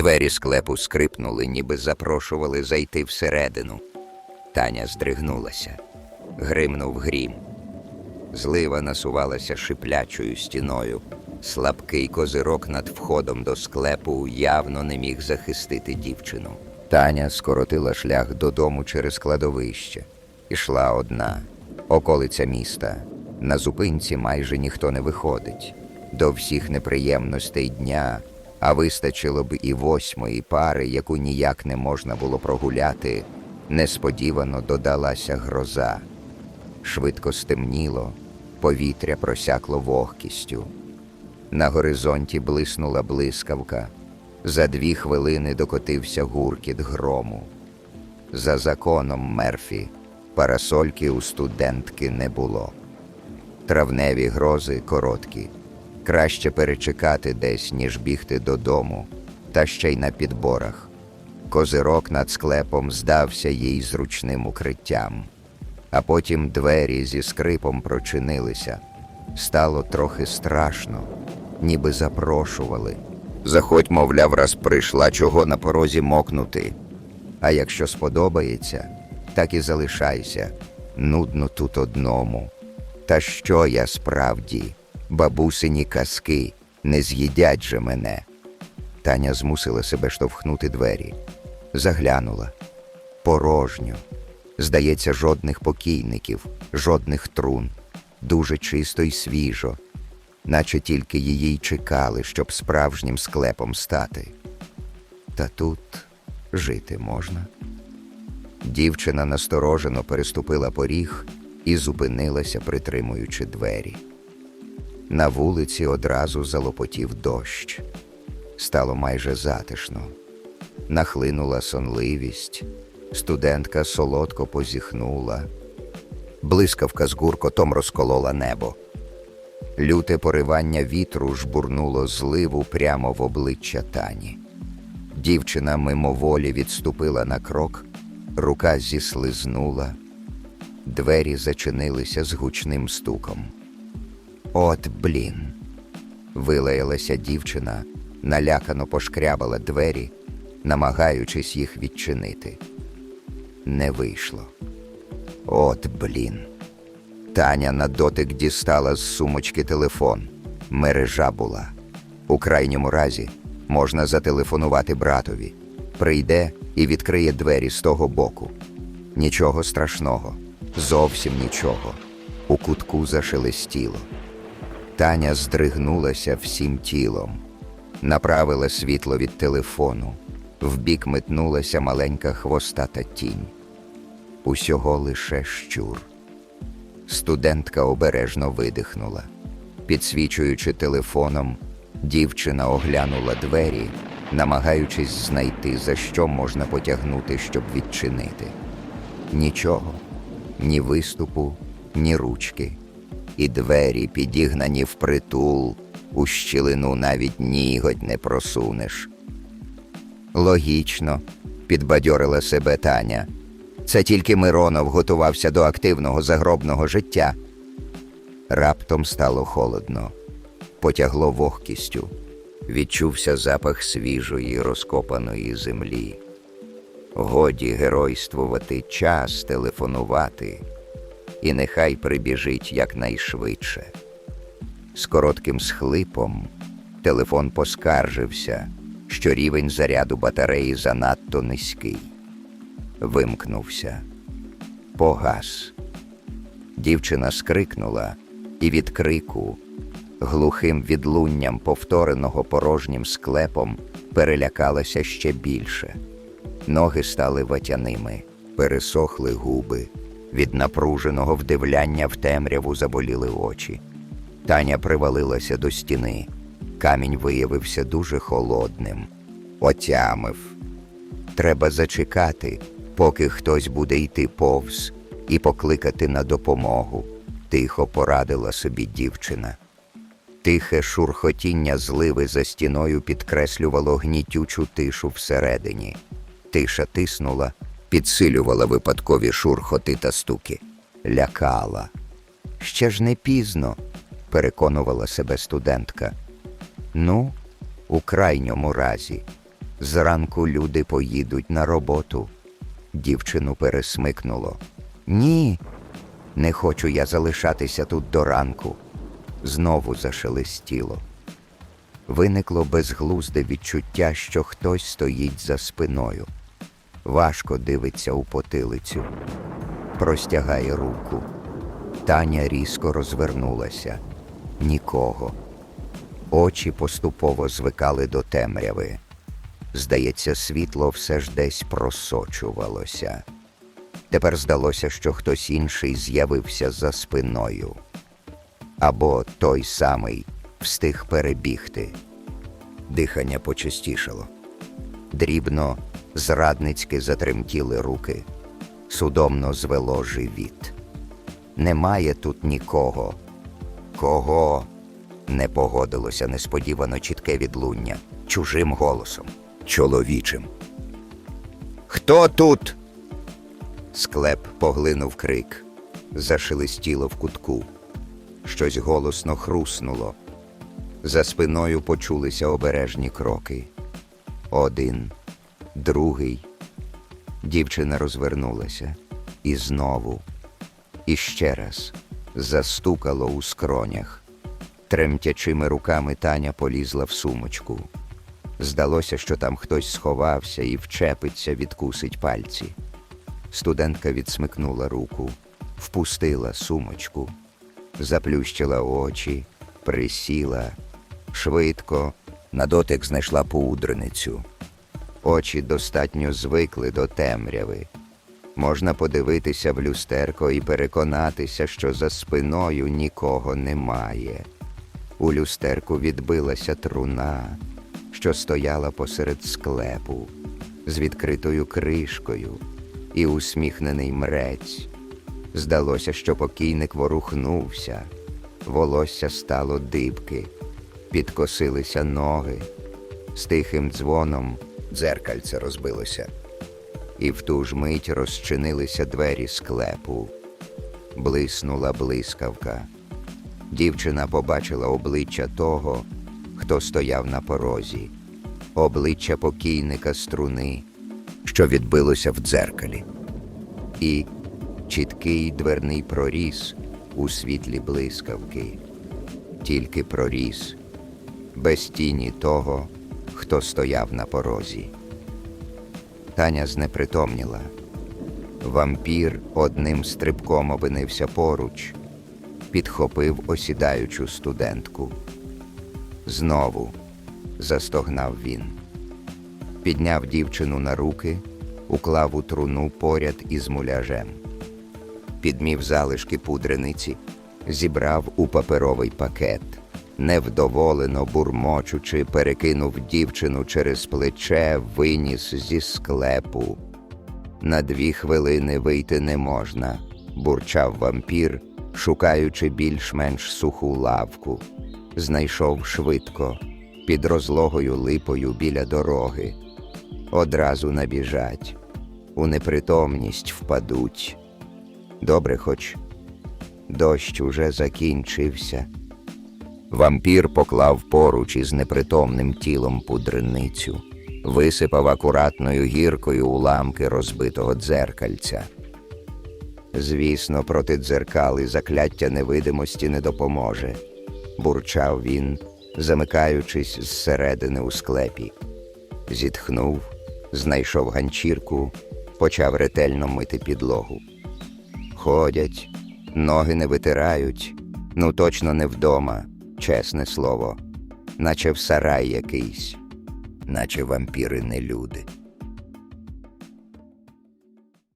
Двері склепу скрипнули, ніби запрошували зайти всередину. Таня здригнулася. Гримнув грім. Злива насувалася шиплячою стіною. Слабкий козирок над входом до склепу явно не міг захистити дівчину. Таня скоротила шлях додому через кладовище. Ішла одна, околиця міста. На зупинці майже ніхто не виходить. До всіх неприємностей дня, а вистачило б і восьмої пари, яку ніяк не можна було прогуляти, несподівано додалася гроза. Швидко стемніло, повітря просякло вогкістю. На горизонті блиснула блискавка. За дві хвилини докотився гуркіт грому. За законом Мерфі парасольки у студентки не було. Травневі грози короткі. Краще перечекати десь, ніж бігти додому, та ще й на підборах. Козирок над склепом здався їй зручним укриттям. А потім двері зі скрипом прочинилися. Стало трохи страшно, ніби запрошували. Заходь, мовляв, раз прийшла, чого на порозі мокнути. А якщо сподобається, так і залишайся. Нудно тут одному. Та що я справді, бабусині казки, не з'їдять же мене. Таня змусила себе штовхнути двері. Заглянула. Порожньо. Здається, жодних покійників, жодних трун. Дуже чисто і свіжо, наче тільки її й чекали, щоб справжнім склепом стати. Та тут жити можна. Дівчина насторожено переступила поріг і зупинилася, притримуючи двері. На вулиці одразу залопотів дощ. Стало майже затишно. Нахлинула сонливість, студентка солодко позіхнула. Блискавка з гуркотом розколола небо. Люте поривання вітру жбурнуло зливу прямо в обличчя Тані. Дівчина мимоволі відступила на крок, рука зіслизнула, двері зачинилися з гучним стуком. От блін. Вилаялася дівчина, налякано пошкрябала двері, намагаючись їх відчинити. Не вийшло. От блін. Таня на дотик дістала з сумочки телефон. Мережа була. У крайньому разі можна зателефонувати братові. Прийде і відкриє двері з того боку. Нічого страшного, зовсім нічого. У кутку зашелестіло. Таня здригнулася всім тілом, направила світло від телефону. Вбік метнулася маленька хвостата тінь. Усього лише щур. Студентка обережно видихнула. Підсвічуючи телефоном, дівчина оглянула двері, намагаючись знайти, за що можна потягнути, щоб відчинити. Нічого, ні виступу, ні ручки. І двері, підігнані впритул, у щілину навіть нігодь не просунеш. Логічно, підбадьорила себе Таня. Це тільки Миронов готувався до активного загробного життя. Раптом стало холодно, потягло вогкістю, відчувся запах свіжої розкопаної землі. Годі геройствувати час телефонувати, і нехай прибіжить якнайшвидше. З коротким схлипом телефон поскаржився, що рівень заряду батареї занадто низький. Вимкнувся. Погас. Дівчина скрикнула, і від крику, глухим відлунням, повтореного порожнім склепом, перелякалася ще більше. Ноги стали ватяними, пересохли губи. Від напруженого вдивляння в темряву заболіли очі. Таня привалилася до стіни. Камінь виявився дуже холодним. Отямив. Треба зачекати, поки хтось буде йти повз, і покликати на допомогу, тихо порадила собі дівчина. Тихе шурхотіння зливи за стіною підкреслювало гнітючу тишу всередині. Тиша тиснула, підсилювала випадкові шурхоти та стуки, лякала. Ще ж не пізно, переконувала себе студентка. Ну, у крайньому разі, Зранку люди поїдуть на роботу. Дівчину пересмикнуло. Ні, не хочу я залишатися тут до ранку. Знову зашелестіло. Виникло безглузде відчуття, що хтось стоїть за спиною. Важко дивиться у потилицю, простягає руку. Таня різко розвернулася. Нікого. Очі поступово звикали до темряви. Здається, світло все ж десь просочувалося. Тепер здалося, що хтось інший з'явився за спиною. Або той самий встиг перебігти. Дихання почастішало. Дрібно, зрадницьки затремтіли руки, судомно звело живіт. Немає тут нікого. Кого? не погодилося несподівано чітке відлуння чужим голосом, чоловічим. Хто тут? Склеп поглинув крик, зашелестіло в кутку. Щось голосно хруснуло. За спиною почулися обережні кроки. Один, другий. Дівчина розвернулася. І знову. І ще раз застукало у скронях. Тремтячими руками Таня полізла в сумочку. Здалося, що там хтось сховався і вчепиться, відкусить пальці. Студентка відсмикнула руку, впустила сумочку, заплющила очі, присіла, швидко, на дотик знайшла пудреницю. Очі достатньо звикли до темряви. Можна подивитися в люстерко і переконатися, що за спиною нікого немає. У люстерку відбилася труна, що стояла посеред склепу, з відкритою кришкою і усміхнений мрець. Здалося, що покійник ворухнувся, волосся стало дибки, підкосилися ноги, з тихим дзвоном дзеркальце розбилося, і в ту ж мить розчинилися двері склепу. Блиснула блискавка. Дівчина побачила обличчя того, хто стояв на порозі, обличчя покійника струни, що відбилося в дзеркалі, і чіткий дверний проріз у світлі блискавки, тільки проріз, без тіні того, хто стояв на порозі. Таня знепритомніла. Вампір одним стрибком опинився поруч підхопив осідаючу студентку. Знову застогнав він. Підняв дівчину на руки, уклав у труну поряд із муляжем. Підмів залишки пудрениці, зібрав у паперовий пакет, невдоволено бурмочучи, перекинув дівчину через плече, виніс зі склепу. На дві хвилини вийти не можна, бурчав вампір, шукаючи більш-менш суху лавку. Знайшов швидко, під розлогою липою біля дороги. Одразу набіжать, у непритомність впадуть. Добре, хоч дощ уже закінчився. Вампір поклав поруч із непритомним тілом пудреницю, висипав акуратною гіркою уламки розбитого дзеркальця. Звісно, проти дзеркал і закляття невидимості не допоможе, бурчав він, замикаючись зсередини у склепі. Зітхнув, знайшов ганчірку, почав ретельно мити підлогу. Ходять, ноги не витирають, ну точно не вдома, чесне слово, наче в сарай якийсь, наче вампіри не люди.